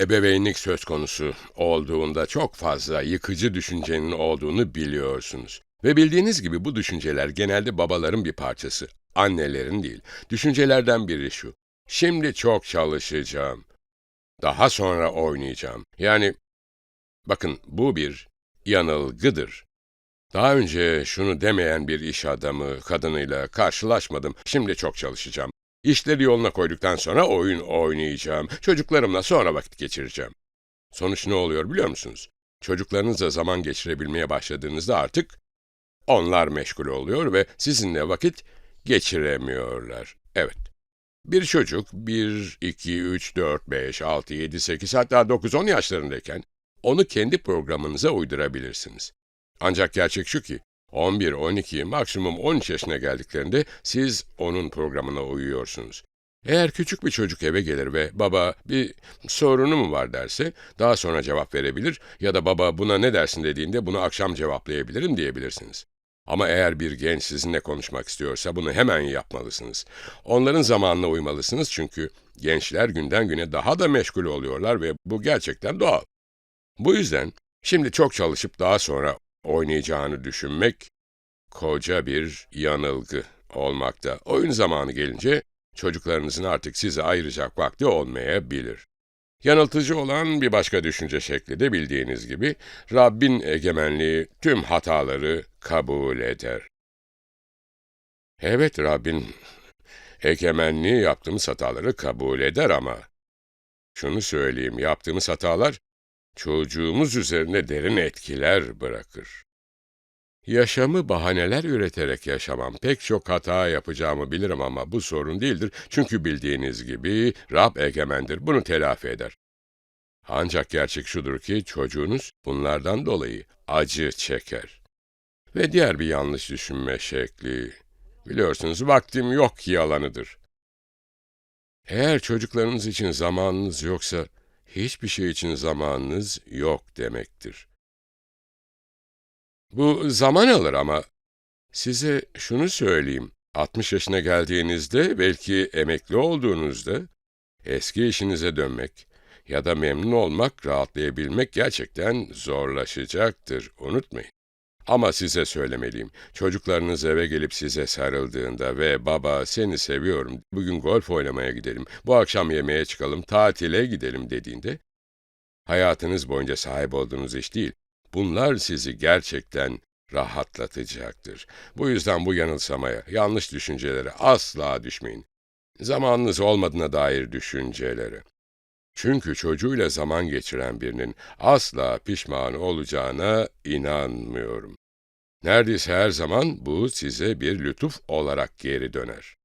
Ebeveynlik söz konusu olduğunda çok fazla yıkıcı düşüncenin olduğunu biliyorsunuz. Ve bildiğiniz gibi bu düşünceler genelde babaların bir parçası, annelerin değil. Düşüncelerden biri şu. Şimdi çok çalışacağım. Daha sonra oynayacağım. Yani bakın bu bir yanılgıdır. Daha önce şunu demeyen bir iş adamı, kadınıyla karşılaşmadım. Şimdi çok çalışacağım. İşleri yoluna koyduktan sonra oyun oynayacağım. Çocuklarımla sonra vakit geçireceğim. Sonuç ne oluyor biliyor musunuz? Çocuklarınızla zaman geçirebilmeye başladığınızda artık onlar meşgul oluyor ve sizinle vakit geçiremiyorlar. Evet. Bir çocuk 1, 2, 3, 4, 5, 6, 7, 8 hatta 9, 10 yaşlarındayken onu kendi programınıza uydurabilirsiniz. Ancak gerçek şu ki 11, 12, maksimum 13 yaşına geldiklerinde siz onun programına uyuyorsunuz. Eğer küçük bir çocuk eve gelir ve baba bir sorunu mu var derse daha sonra cevap verebilir ya da baba buna ne dersin dediğinde bunu akşam cevaplayabilirim diyebilirsiniz. Ama eğer bir genç sizinle konuşmak istiyorsa bunu hemen yapmalısınız. Onların zamanına uymalısınız çünkü gençler günden güne daha da meşgul oluyorlar ve bu gerçekten doğal. Bu yüzden şimdi çok çalışıp daha sonra oynayacağını düşünmek koca bir yanılgı olmakta. Oyun zamanı gelince çocuklarınızın artık size ayıracak vakti olmayabilir. Yanıltıcı olan bir başka düşünce şekli de bildiğiniz gibi Rabbin egemenliği tüm hataları kabul eder. Evet Rabbin egemenliği yaptığımız hataları kabul eder ama şunu söyleyeyim yaptığımız hatalar çocuğumuz üzerinde derin etkiler bırakır. Yaşamı bahaneler üreterek yaşamam. Pek çok hata yapacağımı bilirim ama bu sorun değildir. Çünkü bildiğiniz gibi Rab egemendir. Bunu telafi eder. Ancak gerçek şudur ki çocuğunuz bunlardan dolayı acı çeker. Ve diğer bir yanlış düşünme şekli, biliyorsunuz vaktim yok yalanıdır. Eğer çocuklarınız için zamanınız yoksa, hiçbir şey için zamanınız yok demektir. Bu zaman alır ama size şunu söyleyeyim. 60 yaşına geldiğinizde, belki emekli olduğunuzda, eski işinize dönmek ya da memnun olmak, rahatlayabilmek gerçekten zorlaşacaktır, unutmayın. Ama size söylemeliyim, çocuklarınız eve gelip size sarıldığında ve baba seni seviyorum, bugün golf oynamaya gidelim, bu akşam yemeğe çıkalım, tatile gidelim dediğinde, hayatınız boyunca sahip olduğunuz iş değil, bunlar sizi gerçekten rahatlatacaktır. Bu yüzden bu yanılsamaya, yanlış düşüncelere asla düşmeyin. Zamanınız olmadığına dair düşüncelere. Çünkü çocuğuyla zaman geçiren birinin asla pişman olacağına inanmıyorum. Neredeyse her zaman bu size bir lütuf olarak geri döner.